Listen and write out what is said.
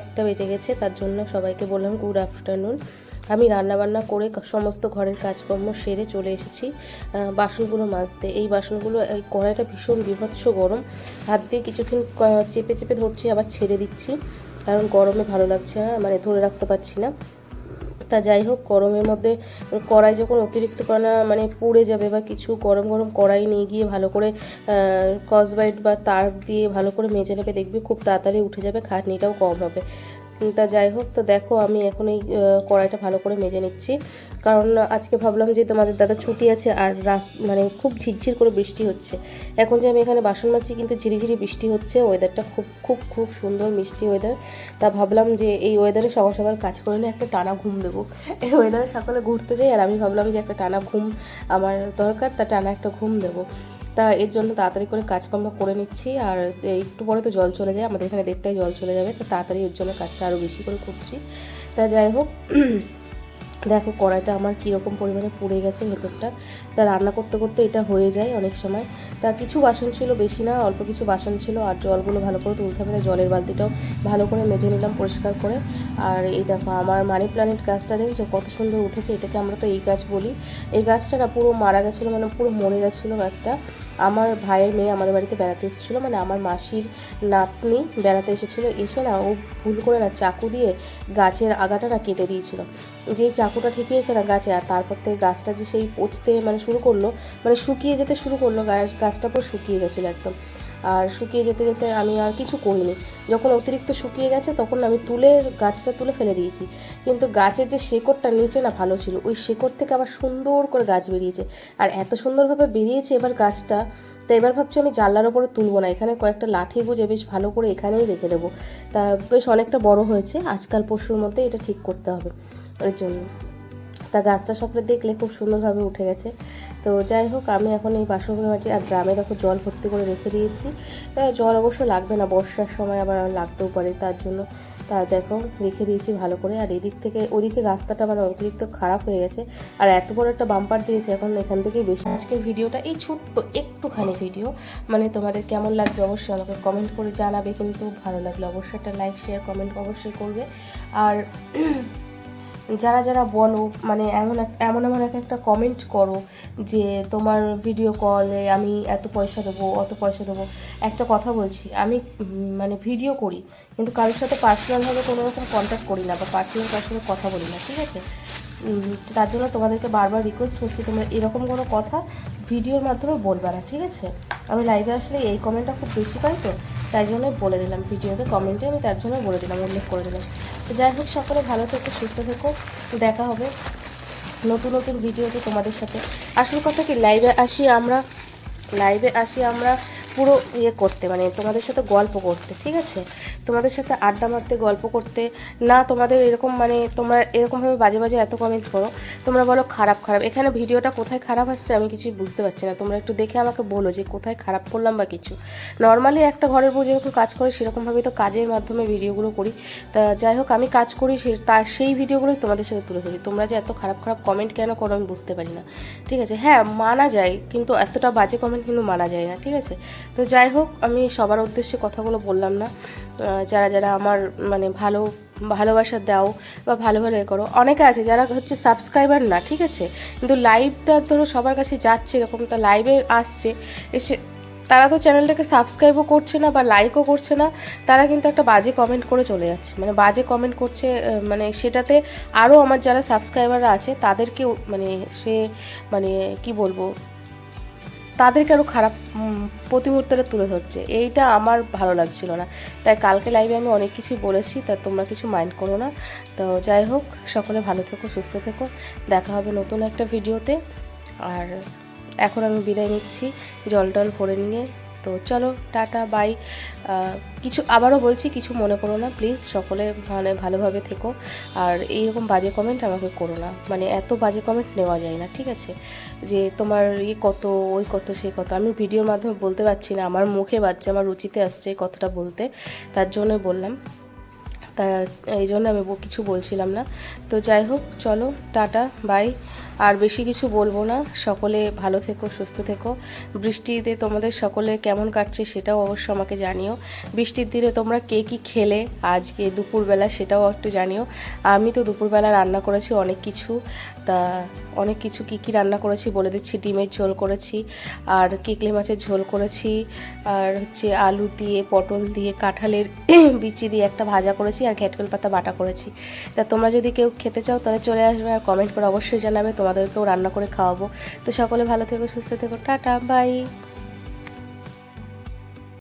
একটা বেজে গেছে, তার জন্য সবাইকে বললাম গুড আফটারনুন আমি রান্নাবান্না করে সমস্ত ঘরের কাজকর্ম সেরে চলে এসেছি বাসনগুলো মাজতে। এই বাসনগুলো, এই কড়াইটা ভীষণ বিভৎস গরম। হাত দিয়ে কিছুক্ষণ চেপে চেপে ধরছি, আবার ছেড়ে দিচ্ছি, কারণ গরমে ভালো লাগছে না মানে ধরে রাখতে পারছি না। তা যাই হোক, গরমের মধ্যে কড়াই যখন অতিরিক্ত কানা মানে পুড়ে যাবে বা কিছু গরম গরম কড়াই নিয়ে গিয়ে ভালো করে কসবাইট বা তার দিয়ে ভালো করে মেজে নেবে, দেখবি খুব তাড়াতাড়ি উঠে যাবে, খাটনিটাও কম হবে। তা যাই হোক, তো দেখো আমি এখন এই কড়াইটা ভালো করে মেজে নিচ্ছি। কারণ আজকে ভাবলাম যে তোমাদের দাদা ছুটি আছে আর রাস মানে খুব ঝিরঝির করে বৃষ্টি হচ্ছে। এখন যে আমি এখানে বাসন মাজছি কিন্তু ঝিরিঝিরি বৃষ্টি হচ্ছে ওয়েদারটা খুব খুব খুব সুন্দর মিষ্টি ওয়েদার তা ভাবলাম যে এই ওয়েদারে সকাল সকাল কাজ করে নিয়ে একটা টানা ঘুম দেবো। এই ওয়েদারে সকালে ঘুরতে যাই আর আমি ভাবলাম যে একটা টানা ঘুম আমার দরকার, তা টানা একটা ঘুম দেবো। তা এর জন্য তাড়াতাড়ি করে কাজকর্ম করে নিচ্ছি আর একটু পরে তো জল চলে যায়, আমাদের এখানে দেড়টায় জল চলে যাবে, তো তাড়াতাড়ি এর জন্য কাজটা আরও বেশি করে করছি। তা যাই হোক দেখো কড়াইটা আমার কীরকম পরিমাণে পুড়ে গেছে ভেতরটা। তা রান্না করতে করতে এটা হয়ে যায় অনেক সময়। তা কিছু বাসন ছিল বেশি না, অল্প কিছু বাসন ছিল আর জলগুলো ভালো করে তুলতে হবে জলের বালতিটাও ভালো করে মেজে নিলাম পরিষ্কার করে। আর এই দেখো আমার মানি প্ল্যানেট গাছটা দেখছ? কত সুন্দর উঠেছে, এটাকে আমরা তো এই গাছ বলি। এই গাছটা না পুরো মারা গেছিল মানে পুরো মরে গেছিল গাছটা। আমার ভাইয়ের মেয়ে আমাদের বাড়িতে বেড়াতে এসেছিল মানে আমার মাসির নাতনি বেড়াতে এসেছিল, এসে না ও ভুল করে না চাকু দিয়ে গাছের আগাটা না কেটে দিয়েছিল। যে চাকুটা ঠেকিয়েছে না গাছে, আর তারপর থেকে গাছটা যে সেই পচতে মানে শুরু করল মানে শুকিয়ে যেতে শুরু করল, গাছ, গাছটা পুরো শুকিয়ে গেছিল একদম। আর শুকিয়ে যেতে যেতে আমি আর কিছু করিনি। যখন অতিরিক্ত শুকিয়ে গেছে, তখন আমি তুলে, গাছটা তুলে ফেলে দিয়েছি। কিন্তু গাছের যে শেকড়টা নিচে না ভালো ছিল, ওই শেকড় থেকে আবার সুন্দর করে গাছ বেরিয়েছে। আর এত সুন্দরভাবে বেরিয়েছে এবার গাছটা, তো এবার ভাবছি আমি জানলার ওপরে তুলবো না। এখানে কয়েকটা লাঠি গুজে বেশ ভালো করে এখানেই রেখে দেবো। তা বেশ অনেকটা বড় হয়েছে, আজকাল পরশুর মধ্যে এটা ঠিক করতে হবে। ওই জন্য। তা গাছটা সকালে দেখলে খুব সুন্দরভাবে উঠে গেছে। তো যাই হোক, আমি এখন এই বাসনগুলো মাটি আর গ্রামে দেখো জল ভর্তি করে রেখে দিয়েছি। জল অবশ্য লাগবে না, বর্ষার সময় আবার লাগতেও পারে, তার জন্য তা দেখো, রেখে দিয়েছি ভালো করে। আর এদিক থেকে, ওদিকে রাস্তাটা মানে অতিরিক্ত খারাপ হয়ে গেছে, আর এত বড় একটা বাম্পার দিয়েছে, এখন এখান থেকেই বেশি। আজকের ভিডিওটা এই ছোট্ট একটুখানি ভিডিও। মানে তোমাদের কেমন লাগবে অবশ্যই আমাকে কমেন্ট করে জানাবে, কিন্তু ভালো লাগলে অবশ্যই একটা লাইক শেয়ার কমেন্ট অবশ্যই করবে। আর যারা যারা বলো মানে এমন এমন এমন এক একটা কমেন্ট করো যে তোমার ভিডিও কলে আমি এত পয়সা দেবো, অত পয়সা দেবো। একটা কথা বলছি, আমি মানে ভিডিও করি, কিন্তু কারোর সাথে পার্সোনালভাবে কোনো রকম কন্ট্যাক্ট করি না বা পার্সোনাল কারোর সাথে কথা বলি না, ঠিক আছে? তার জন্য তোমাদেরকে বারবার রিকোয়েস্ট করছি, তোমরা এরকম কোনো কথা ভিডিওর মাধ্যমে বলবে না, ঠিক আছে? আমি লাইভে আসলে এই কমেন্টটা খুব বেশি পাই তো তাই জন্য বলে দিলাম ভিডিওতে, কমেন্টে আমি তার জন্য বলে দিলাম, উল্লেখ করে দিলাম। তো যাই হোক, সকলে ভালো থেকো, সুস্থ থেকো। দেখা হবে নতুন নতুন ভিডিওতে তোমাদের সাথে। আসল কথা কি লাইভে আসি আমরা লাইভে আসি আমরা পুরো ইয়ে করতে মানে তোমাদের সাথে গল্প করতে, ঠিক আছে? তোমাদের সাথে আড্ডা মারতে, গল্প করতে, না তোমাদের এরকম মানে তোমরা এরকমভাবে বাজে বাজে এত কমেন্ট করো, তোমরা বলো খারাপ খারাপ। এখানে ভিডিওটা কোথায় খারাপ আসছে আমি কিছুই বুঝতে পারছি না। তোমরা একটু দেখে আমাকে বলো যে কোথায় খারাপ করলাম বা কিছু। নর্মালি একটা ঘরের বউ যেরকম কাজ করে সেরকমভাবে তো কাজের মাধ্যমে ভিডিওগুলো করি। তা যাই হোক, আমি কাজ করি, সে তার, সেই ভিডিওগুলোই তোমাদের সাথে তুলে ধরি। তোমরা যে এত খারাপ খারাপ কমেন্ট কেন করো আমি বুঝতে পারি না। ঠিক আছে? হ্যাঁ মানা যায়, কিন্তু এতটা বাজে কমেন্ট কিন্তু মানা যায় না, ঠিক আছে? তো যাই হোক, আমি সবার উদ্দেশ্যে কথাগুলো বললাম না। যারা যারা আমার মানে ভালো, ভালোবাসা দাও বা ভালো ভালো করো। অনেকে আছে যারা হচ্ছে সাবস্ক্রাইবার না, ঠিক আছে? কিন্তু লাইভটা ধরো সবার কাছে যাচ্ছে, এরকম তা লাইভে আসছে, এসে তারা তো চ্যানেলটাকে সাবস্ক্রাইবও করছে না বা লাইকও করছে না, তারা কিন্তু একটা বাজে কমেন্ট করে চলে যাচ্ছে। মানে বাজে কমেন্ট করছে মানে সেটাতে আরও আমার যারা সাবস্ক্রাইবাররা আছে তাদেরকেও মানে সে মানে কি বলব তাদেরকে আরও খারাপ প্রতিমূর্তটা তুলে ধরছে। এইটা আমার ভালো লাগছিল না। তাই কালকে লাইভে আমি অনেক কিছুই বলেছি, তা তোমরা কিছু মাইন্ড করো না। তো যাই হোক, সকলে ভালো থেকো, সুস্থ থেকো। দেখা হবে নতুন একটা ভিডিওতে আর এখন আমি বিদায় নিচ্ছি জল টল ভরে নিয়ে। তো চলো, টাটা বাই কিছু, আবারও বলছি, কিছু মনে করো না প্লিজ সকলে মানে ভালোভাবে থেকো। আর এইরকম বাজে কমেন্ট আমাকে করো না। মানে এত বাজে কমেন্ট নেওয়া যায় না, ঠিক আছে? যে তোমার ইয়ে কত, ওই কত, সে কত। আমি ভিডিওর মাধ্যমে বলতে পারছি না, আমার মুখে বাজছে আমার রুচিতে আসছে কথাটা বলতে। তার জন্য বললাম। তা, এই জন্য আমি কিছু বলছিলাম না। তো যাই হোক, চলো, টাটা, বাই। আর বেশি কিছু বলব না। সকলে ভালো থেকো, সুস্থ থেকো। বৃষ্টিতে তোমাদের সকলে কেমন কাটছে সেটাও অবশ্য আমাকে জানিও। বৃষ্টির দিনে তোমরা কে কী খেলে আজকে দুপুরবেলা সেটাও একটু জানিও। আমি তো দুপুরবেলা রান্না করেছি অনেক কিছু। তা, অনেক কিছু কী কী রান্না করেছি বলে দিচ্ছি। ডিমের ঝোল করেছি, আর কেকলে মাছের ঝোল করেছি। আর হচ্ছে আলু দিয়ে, পটল দিয়ে, কাঁঠালের বিচি দিয়ে একটা ভাজা করেছি। আর ঘ্যাটকল পাতা বাটা করেছি। তা তোমরা যদি কেউ খেতে চাও, তাহলে চলে আসবে আর কমেন্ট করে অবশ্যই জানাবে। তোমাদেরকেও রান্না করে খাওয়াবো। তো সকলে ভালো থেকো, সুস্থ থেকো। Tata bye